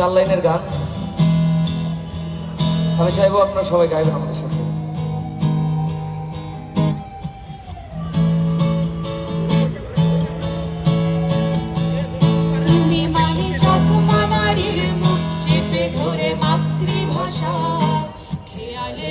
চার লাইনের গান। আমি চাইব আপনারা সবাই গাইবেন আমাদের সাথে। মানে মাতৃভাষা খেয়ালে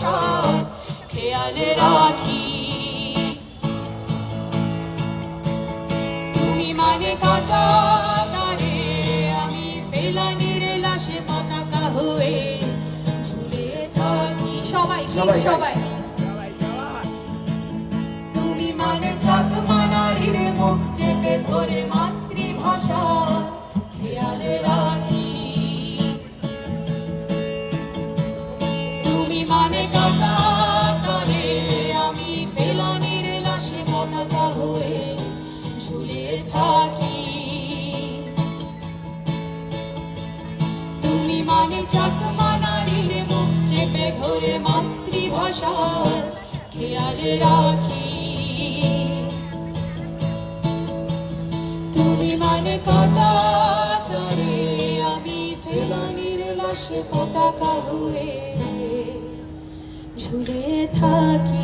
মাতৃভাষা খেয়ালে রাখি। তুমি মানে কাটা তারে আমি ফেলানির লাশে পতাকা হয়ে ঝুলে থাকি। সবাই সবাই, মানে কাটা তারে আমি ফেলানির লাশে পতাকা হয়ে তুমি মানে চাকমা নারীর মুখ চেপে ধরে মাতৃভাষার খেয়ালে রাখি। তুমি মানে কাটা তরে আমি ফেলানির লাশে পতাকা হয়ে ঝুলে থাকি।